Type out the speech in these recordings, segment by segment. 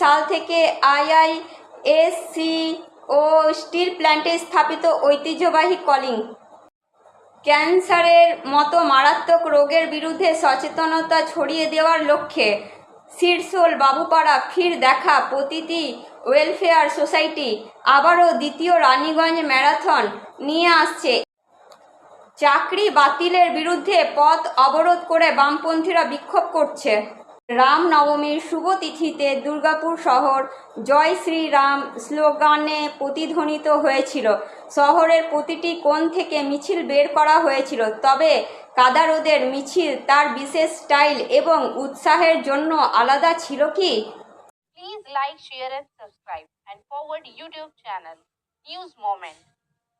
সাল থেকে আইআইএসসি ও স্টিল প্ল্যান্টে স্থাপিত ঐতিহ্যবাহী কলিং। ক্যান্সারের মতো মারাত্মক রোগের বিরুদ্ধে সচেতনতা ছড়িয়ে দেওয়ার লক্ষ্যে শিরশোল বাবুপাড়া ফির দেখা প্রতিটি ওয়েলফেয়ার সোসাইটি আবারও দ্বিতীয় রানীগঞ্জ ম্যারাথন নিয়ে আসছে। চাকরি বাতিলের বিরুদ্ধে পথ অবরোধ করে বামপন্থীরা বিক্ষোভ করছে। রামনবমীর শুভ তিথিতে দুর্গাপুর শহর জয় শ্রীরাম স্লোগানে প্রতিধ্বনিত হয়েছিল। শহরের প্রতিটি কোণ থেকে মিছিল বের করা হয়েছিল, তবে কাদারোদের মিছিল তার বিশেষ স্টাইল এবং উৎসাহের জন্য আলাদা ছিল কি? Please like share subscribe and forward YouTube channel news moment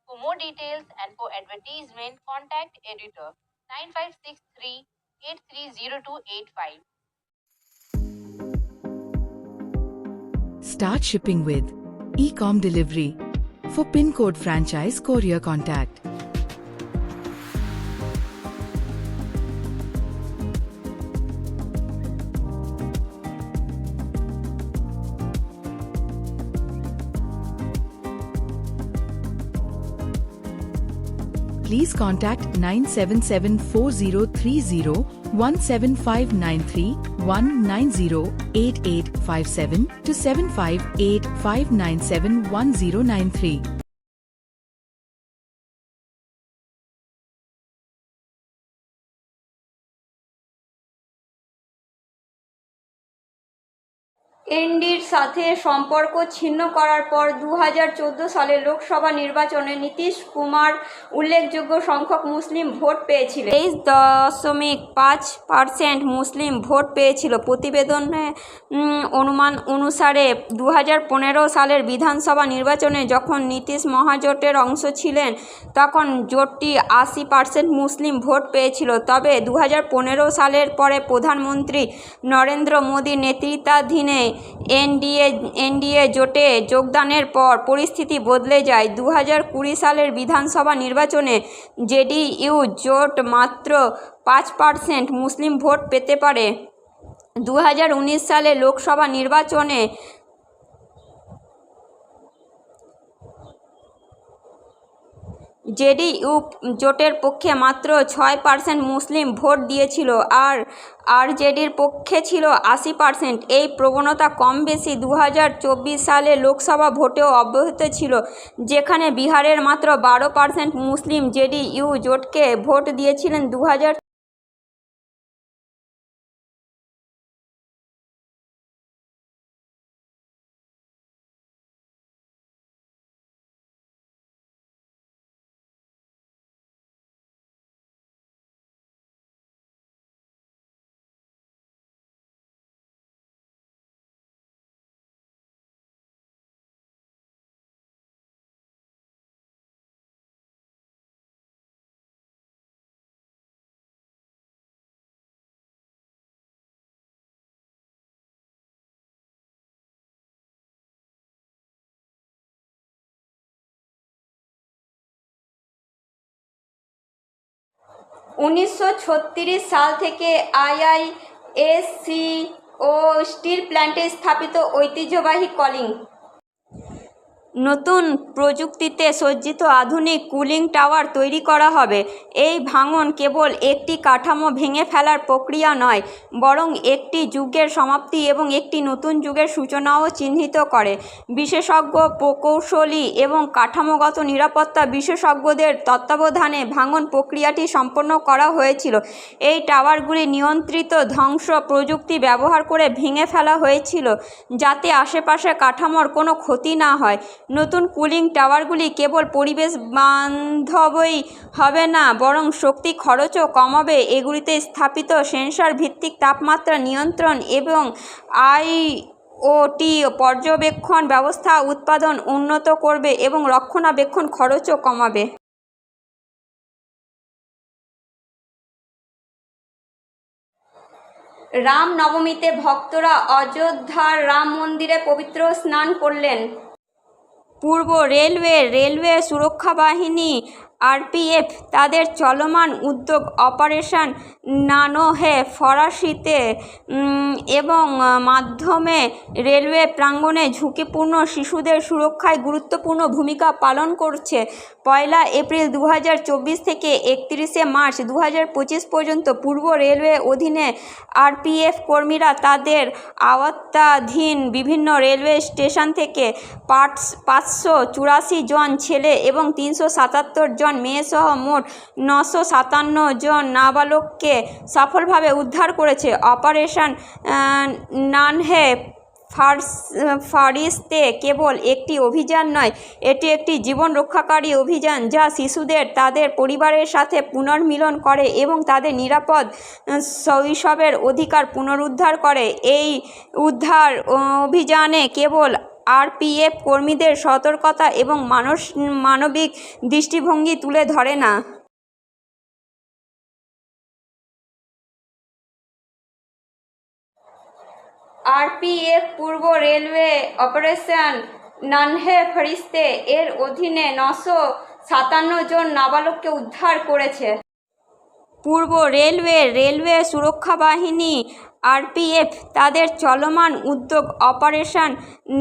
for more details and for editor nine five six three eight three zero two eight five Start shipping with Ecom Delivery. For PIN code franchise courier contact. Please contact 9774030 17593 1908857 to 758 এনডির সাথে সম্পর্ক ছিন্ন করার পর দু সালের লোকসভা নির্বাচনে নীতিশ কুমার উল্লেখযোগ্য সংখ্যক মুসলিম ভোট পেয়েছিল তেইশ দশমিক পাঁচ পার্সেন্ট মুসলিম ভোট পেয়েছিল। প্রতিবেদনে অনুমান অনুসারে দু হাজার পনেরো সালের বিধানসভা নির্বাচনে যখন নীতিশ মহাজোটের অংশ ছিলেন, তখন জোটটি আশি পার্সেন্ট মুসলিম ভোট পেয়েছিল। তবে দু হাজার পনেরো সালের পরে প্রধানমন্ত্রী নরেন্দ্র মোদীর নেতৃত্বাধীনে এনডিএ এনডিএ জোটে যোগদানের পর পরিস্থিতি বদলে যায়। দু হাজার কুড়ি সালের বিধানসভা নির্বাচনে জেডিইউ জোট মাত্র পাঁচ পার্সেন্ট মুসলিম ভোট পেতে পারে। দু হাজার উনিশ সালে লোকসভা নির্বাচনে জেডিইউ জোটের পক্ষে মাত্র ছয় পার্সেন্ট মুসলিম ভোট দিয়েছিল আর আরজেডির পক্ষে ছিল আশি পার্সেন্ট। এই প্রবণতা কম বেশি দু হাজার চব্বিশ সালে লোকসভা ভোটেও অব্যাহত ছিল, যেখানে বিহারের মাত্র বারো পার্সেন্ট মুসলিম জেডিইউ জোটকে ভোট দিয়েছিলেন দু হাজার উনিশশো ছত্রিশ সাল থেকে আইআইএসসি ও স্টিল প্ল্যান্টে স্থাপিত ঐতিহ্যবাহী কলিং। নতুন প্রযুক্তিতে সজ্জিত আধুনিক কুলিং টাওয়ার তৈরি করা হবে। এই ভাঙন কেবল একটি কাঠামো ভেঙে ফেলার প্রক্রিয়া নয়, বরং একটি যুগের সমাপ্তি এবং একটি নতুন যুগের সূচনাও চিহ্নিত করে। বিশেষজ্ঞ প্রকৌশলী এবং কাঠামোগত নিরাপত্তা বিশেষজ্ঞদের তত্ত্বাবধানে ভাঙন প্রক্রিয়াটি সম্পন্ন করা হয়েছিল। এই টাওয়ারগুলি নিয়ন্ত্রিত ধ্বংস প্রযুক্তি ব্যবহার করে ভেঙে ফেলা হয়েছিল, যাতে আশেপাশে কাঠামোর কোনো ক্ষতি না হয়। নতুন কুলিং টাওয়ারগুলি কেবল পরিবেশ বান্ধবই হবে না, বরং শক্তি খরচও কমাবে। এগুলিতে স্থাপিত সেন্সর ভিত্তিক তাপমাত্রা নিয়ন্ত্রণ এবং আইওটি পর্যবেক্ষণ ব্যবস্থা উৎপাদন উন্নত করবে এবং রক্ষণাবেক্ষণ খরচও কমাবে। রামনবমীতে ভক্তরা অযোধ্যার রাম মন্দিরে পবিত্র স্নান করলেন। পূর্ব রেলওয়ে রেলওয়ে সুরক্ষা বাহিনী আরপিএফ তাদের চলমান উদ্যোগ অপারেশন নানোহে ফরাসিতে এবং মাধ্যমে রেলওয়ে প্রাঙ্গণে ঝুঁকিপূর্ণ শিশুদের সুরক্ষায় গুরুত্বপূর্ণ ভূমিকা পালন করছে। পয়লা এপ্রিল দু হাজার চব্বিশ থেকে একত্রিশে মার্চ দু হাজার পঁচিশ পর্যন্ত পূর্ব রেলওয়ে অধীনে আরপিএফ কর্মীরা তাদের আওতাধীন বিভিন্ন রেলওয়ে স্টেশন থেকে পাঁচ, পাঁচশো চুরাশি জন ছেলে এবং তিনশো সাতাত্তর জন মেয়েসহ মোট নশো সাতান্ন জন নাবালককে সফলভাবে উদ্ধার করেছে। অপারেশন নানহে ফার্স, ফারিস্তে কেবল একটি অভিযান নয়, এটি একটি জীবন রক্ষাকারী অভিযান যা শিশুদের তাদের পরিবারের সাথে পুনর্মিলন করে এবং তাদের নিরাপদ শৈশবের অধিকার পুনরুদ্ধার করে। এই উদ্ধার, অভিযানে কেবল আরপিএফ কর্মীদের সতর্কতা এবং মানস, মানবিক দৃষ্টিভঙ্গি তুলে ধরে না। আরপিএফ পূর্ব রেলওয়ে অপারেশন নানহে ফরিস্তে এর অধীনে নশো সাতান্ন জন নাবালককে উদ্ধার করেছে। পূর্ব রেলওয়ে রেলওয়ে সুরক্ষা বাহিনী আরপিএফ তাদের চলমান উদ্যোগ অপারেশন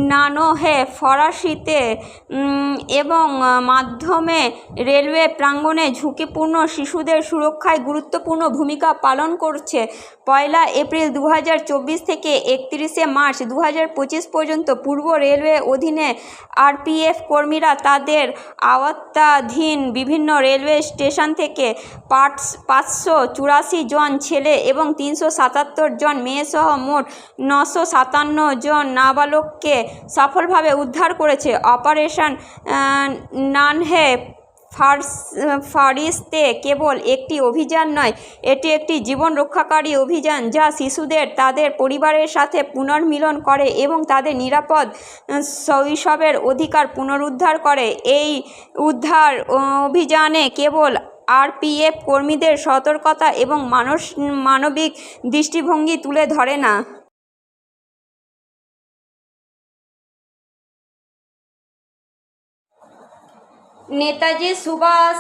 নানোহে ফরাসিতে এবং মাধ্যমে রেলওয়ে প্রাঙ্গণে ঝুঁকিপূর্ণ শিশুদের সুরক্ষায় গুরুত্বপূর্ণ ভূমিকা পালন করছে। পয়লা এপ্রিল দু হাজার চব্বিশ থেকে একত্রিশে মার্চ দু হাজার পঁচিশ পর্যন্ত পূর্ব রেলওয়ে অধীনে আরপিএফ কর্মীরা তাদের আওতাধীন বিভিন্ন রেলওয়ে স্টেশন থেকে পাঁচ পাঁচশো চুরাশি জন ছেলে এবং তিনশো সাতাত্তর জন মেয়েসহ মোট নশো সাতান্ন জন নাবালককে সফলভাবে উদ্ধার করেছে অপারেশন নানহে ফার্স, ফারিস্তে কেবল একটি অভিযান নয়, এটি একটি জীবন রক্ষাকারী অভিযান যা শিশুদের তাদের পরিবারের সাথে পুনর্মিলন করে এবং তাদের নিরাপদ শৈশবের অধিকার পুনরুদ্ধার করে। এই উদ্ধার অভিযানে কেবল আরপিএফ কর্মীদের সতর্কতা এবং মানস, মানবিক দৃষ্টিভঙ্গি তুলে ধরে না। নেতাজি সুভাষ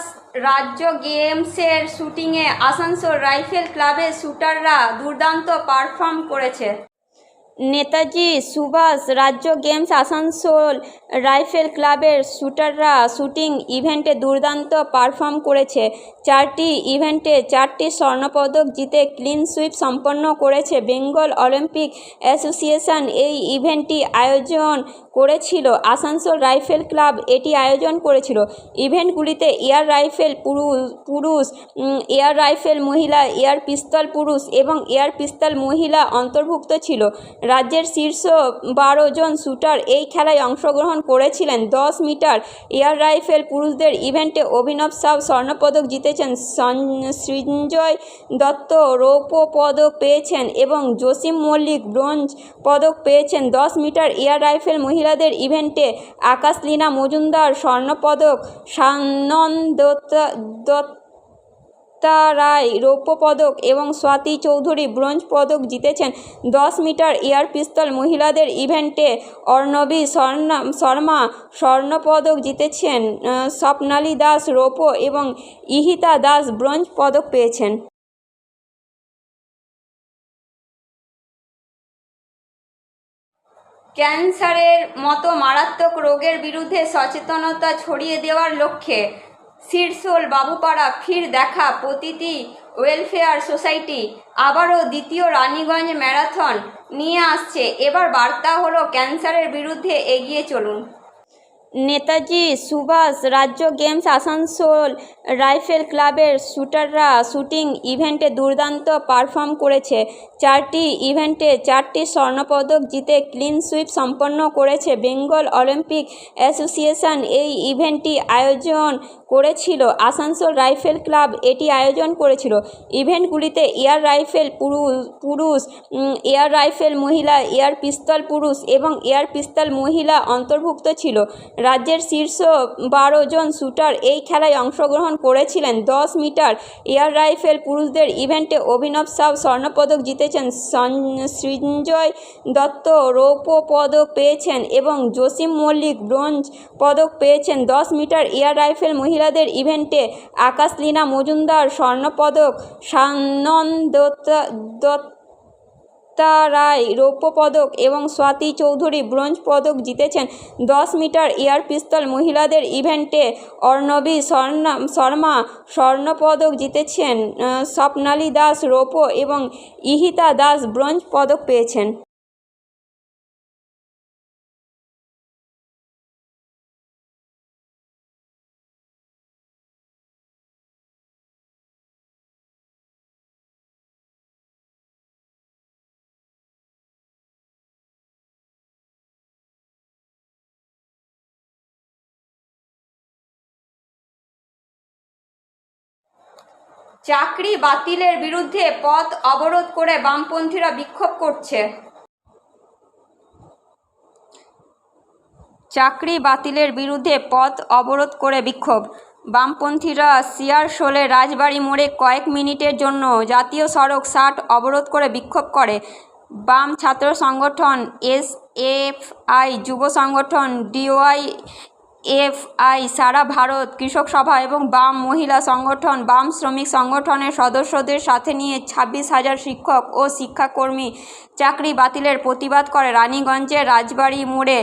রাজ্য গেমসের শুটিংয়ে আসানসোল রাইফেল ক্লাবের শ্যুটাররা দুর্দান্ত পারফর্ম করেছে। নেতাজি সুভাষ রাজ্য গেমস আসানসোল রাইফেল ক্লাবের শ্যুটাররা শ্যুটিং ইভেন্টে দুর্দান্ত পারফর্ম করেছে। চারটি ইভেন্টে চারটি স্বর্ণপদক জিতে ক্লিন সুইপ সম্পন্ন করেছে বেঙ্গল অলিম্পিক অ্যাসোসিয়েশন। এই ইভেন্টটি আয়োজন করেছিল আসানসোল রাইফেল ক্লাব, এটি আয়োজন করেছিল। ইভেন্টগুলিতে এয়ার রাইফেল পুরুষ এয়ার রাইফেল মহিলা, এয়ার পিস্তল পুরুষ এবং এয়ার পিস্তল মহিলা অন্তর্ভুক্ত ছিল। রাজ্যের শীর্ষ বারো জন শ্যুটার এই খেলায় অংশগ্রহণ করেছিলেন। দশ মিটার এয়ার রাইফেল পুরুষদের ইভেন্টে অভিনব সাউ স্বর্ণপদক জিতেছেন সৃঞ্জয় দত্ত, রৌপ্য পদক পেয়েছেন এবং জসিম মল্লিক ব্রোঞ্জ পদক পেয়েছেন। দশ মিটার এয়ার রাইফেল মহিলাদের ইভেন্টে আকাশ লীনা মজুমদার, স্বর্ণপদক সানন্দ দত্ত রায় রৌপ্য পদক এবং স্বাতি চৌধুরী ব্রোঞ্জ পদক জিতেছেন দশ মিটার এয়ার পিস্তল মহিলাদের ইভেন্টে অর্ণবী স্বর্ণা, শর্মা স্বর্ণপদক জিতেছেন স্বপ্নালী দাস রৌপ্য এবং ইহিতা দাস ব্রোঞ্জ পদক পেয়েছেন। ক্যান্সারের মতো মারাত্মক রোগের বিরুদ্ধে সচেতনতা ছড়িয়ে দেওয়ার লক্ষ্যে শিরশোল বাবুপাড়া ফির দেখা প্রতিটি ওয়েলফেয়ার সোসাইটি। আবারও দ্বিতীয় রানীগঞ্জ ম্যারাথন নিয়ে আসছে। এবার বার্তা হলো ক্যান্সারের বিরুদ্ধে এগিয়ে চলুন। নেতাজি, সুভাষ, রাজ্য গেমস আসানসোল রাইফেল ক্লাবের শ্যুটাররা শ্যুটিং ইভেন্টে দুর্দান্ত পারফর্ম করেছে। চারটি ইভেন্টে চারটি স্বর্ণপদক জিতে ক্লিন সুইপ সম্পন্ন করেছে বেঙ্গল অলিম্পিক অ্যাসোসিয়েশন। এই ইভেন্টটি আয়োজন করেছিল আসানসোল রাইফেল ক্লাব, এটি আয়োজন করেছিল। ইভেন্টগুলিতে এয়ার রাইফেল পুরুষ পুরুষ এয়ার রাইফেল মহিলা, এয়ার পিস্তল পুরুষ এবং এয়ার পিস্তল মহিলা অন্তর্ভুক্ত ছিল। রাজ্যের শীর্ষ বারো জন শ্যুটার এই খেলায় অংশগ্রহণ করেছিলেন। দশ মিটার এয়ার রাইফেল পুরুষদের ইভেন্টে অভিনব সাউ স্বর্ণপদক জিতেছেন সৃঞ্জয় দত্ত। রৌপ্য পদক পেয়েছেন এবং জসিম মল্লিক ব্রোঞ্জ পদক পেয়েছেন। দশ মিটার এয়ার রাইফেল মহিলাদের ইভেন্টে আকাশ লীনা মজুমদার স্বর্ণপদক সানন দত্তা দত্ত রায় রৌপ্য পদক এবং স্বাতি চৌধুরী ব্রোঞ্জ পদক জিতেছেন। দশ মিটার এয়ার পিস্তল মহিলাদের ইভেন্টে অর্ণবী স্বর্ণা, শর্মা স্বর্ণপদক জিতেছেন। স্বপ্নালী দাস রৌপ্য এবং ইহিতা দাস ব্রোঞ্জ পদক পেয়েছেন। চাকরি বাতিলের বিরুদ্ধে পথ অবরোধ করে বামপন্থীরা বিক্ষোভ করছে। চাকরি বাতিলের বিরুদ্ধে পথ অবরোধ করে বিক্ষোভ। বামপন্থীরা সিয়ারশোলে রাজবাড়ি মোড়ে কয়েক মিনিটের জন্য জাতীয় সড়ক ষাট অবরোধ করে বিক্ষোভ করে। বাম ছাত্র সংগঠন এস এফ আই যুব সংগঠন ডিওয়াই এফ আই সারা ভারত, কৃষক সভা এবং বাম মহিলা সংগঠন, বাম শ্রমিক সংগঠনের সদস্যদের সাথে নিয়ে ছাব্বিশ হাজার শিক্ষক ও শিক্ষাকর্মী চাকরি বাতিলের প্রতিবাদ করে রানীগঞ্জের রাজবাড়ি মোড়ে।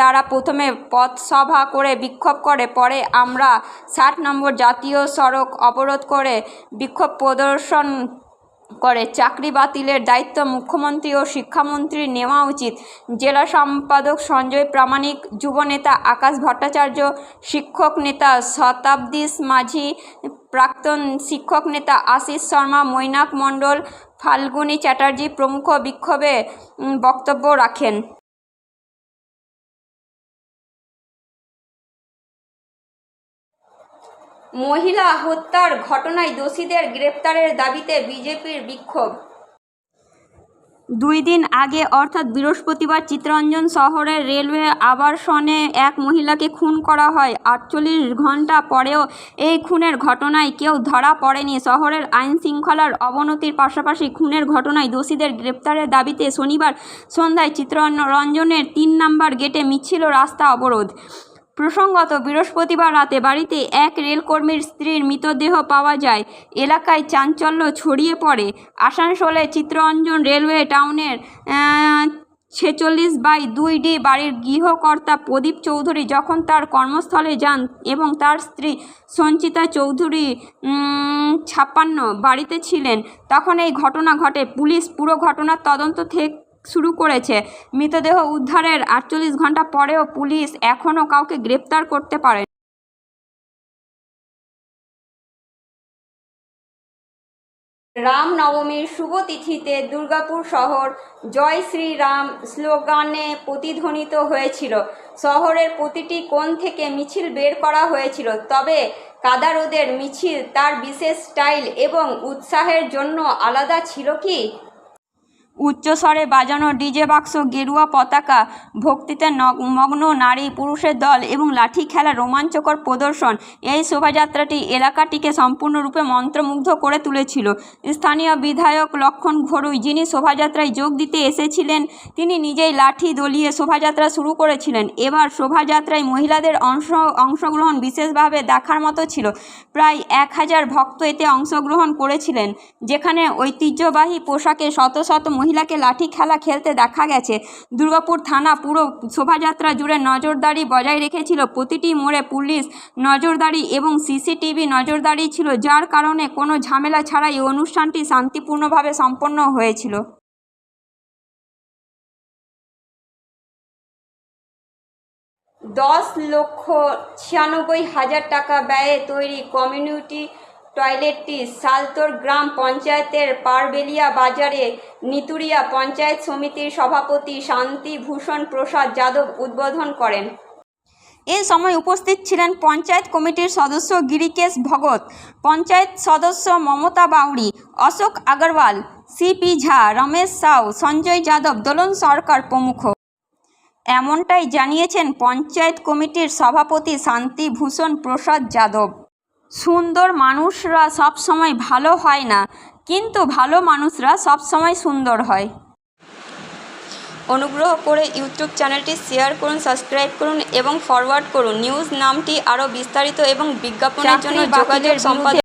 তারা প্রথমে পথসভা করে বিক্ষোভ করে, পরে আমরা ষাট নম্বর জাতীয় সড়ক অবরোধ করে বিক্ষোভ প্রদর্শন করে। চাকরি বাতিলের দায়িত্ব মুখ্যমন্ত্রী ও শিক্ষামন্ত্রীর নেওয়া উচিত। জেলা সম্পাদক সঞ্জয় প্রামাণিক যুবনেতা আকাশ ভট্টাচার্য, শিক্ষক নেতা শতাব্দীশ মাঝি, প্রাক্তন শিক্ষক নেতা আশিস শর্মা, মৈনাক মণ্ডল, ফাল্গুনী চ্যাটার্জি প্রমুখ বিক্ষোভে বক্তব্য রাখেন। মহিলা হত্যার ঘটনায় দোষীদের গ্রেপ্তারের দাবিতে বিজেপির বিক্ষোভ। দুই দিন আগে, অর্থাৎ বৃহস্পতিবার, চিত্তরঞ্জন শহরের রেলওয়ে আবাসনে এক মহিলাকে খুন করা হয়। আটচল্লিশ ঘণ্টা পরেও এই খুনের ঘটনায় কেউ ধরা পড়েনি। শহরের আইন শৃঙ্খলার অবনতির পাশাপাশি খুনের ঘটনায় দোষীদের গ্রেপ্তারের দাবিতে শনিবার সন্ধ্যায় চিত্তরঞ্জনের তিন নম্বর গেটে মিছিল, রাস্তা অবরোধ। প্রসঙ্গত, বৃহস্পতিবার রাতে বাড়িতে এক রেলকর্মীর স্ত্রীর মৃতদেহ পাওয়া যায়। এলাকায় চাঞ্চল্য ছড়িয়ে পড়ে। আসানসোলে চিত্তরঞ্জন রেলওয়ে টাউনের ছেচল্লিশ বাই দুই ডি বাড়ির গৃহকর্তা প্রদীপ চৌধুরী যখন তার কর্মস্থলে যান এবং তার স্ত্রী সঞ্চিতা চৌধুরী ছাপ্পান্ন বাড়িতে ছিলেন, তখন এই ঘটনা ঘটে। পুলিশ পুরো ঘটনার তদন্ত থেকে শুরু করেছে। মৃতদেহ উদ্ধারের আটচল্লিশ ঘণ্টা পরেও পুলিশ এখনও কাউকে গ্রেপ্তার করতে পারে রামনবমীর শুভ তিথিতে দুর্গাপুর শহর জয় শ্রীরাম স্লোগানে প্রতিধ্বনিত হয়েছিল। শহরের প্রতিটি কোণ থেকে মিছিল বের করা হয়েছিল, তবে কাদারোদের মিছিল তার বিশেষ স্টাইল এবং উৎসাহের জন্য আলাদা ছিল কি? উচ্চস্বরে বাজানো ডিজে বাক্স, গেরুয়া পতাকা, ভক্তিতে মগ্ন নারী, পুরুষের দল এবং লাঠি খেলা রোমাঞ্চকর প্রদর্শন। এই শোভাযাত্রাটি এলাকাটিকে সম্পূর্ণরূপে মন্ত্রমুগ্ধ করে তুলেছিল। স্থানীয় বিধায়ক লক্ষণ ঘরুই, যিনি শোভাযাত্রায় যোগ দিতে এসেছিলেন, তিনি নিজেই লাঠি দলিয়ে শোভাযাত্রা শুরু করেছিলেন। এবার শোভাযাত্রায় মহিলাদের অংশ অংশগ্রহণ বিশেষভাবে দেখার মতো ছিল। প্রায় এক হাজার ভক্ত এতে অংশগ্রহণ করেছিলেন, যেখানে ঐতিহ্যবাহী পোশাকে শত শত মহিলাকে লাঠি খেলা খেলতে দেখা গেছে। দুর্গাপুর থানা পুরো শোভাযাত্রা জুড়ে নজরদারি বজায় রেখেছিল। প্রতিটি মোড়ে পুলিশ নজরদারি এবং সিসিটিভি নজরদারি ছিল, যার কারণে কোনো ঝামেলা ছাড়াই অনুষ্ঠানটি শান্তিপূর্ণভাবে সম্পন্ন হয়েছিল। দশ লক্ষ ছিয়ানব্বই হাজার টাকা ব্যয়ে তৈরি কমিউনিটি টয়লেটটি সালতোর গ্রাম পঞ্চায়েতের পারবেলিয়া বাজারে নিতুরিয়া পঞ্চায়েত সমিতির সভাপতি শান্তিভূষণ প্রসাদ যাদব উদ্বোধন করেন। এ সময় উপস্থিত ছিলেন পঞ্চায়েত কমিটির সদস্য গিরিকেশ ভগত, পঞ্চায়েত সদস্য মমতা বাউড়ি, অশোক আগরওয়াল সিপি ঝা, রমেশ সাউ, সঞ্জয় যাদব, দোলন সরকার প্রমুখ। এমনটাই জানিয়েছেন পঞ্চায়েত কমিটির সভাপতি শান্তিভূষণ প্রসাদ যাদব। সুন্দর মানুষরা সব সময় ভালো হয় না কিন্তু ভালো মানুষরা সব সময় সুন্দর হয়। অনুগ্রহ করে ইউটিউব চ্যানেলটি শেয়ার করুন সাবস্ক্রাইব করুন এবং ফরওয়ার্ড করুন। নিউজ নামটি আরও বিস্তারিত এবং বিজ্ঞাপনের জন্য যোগাযোগ সম্পাদক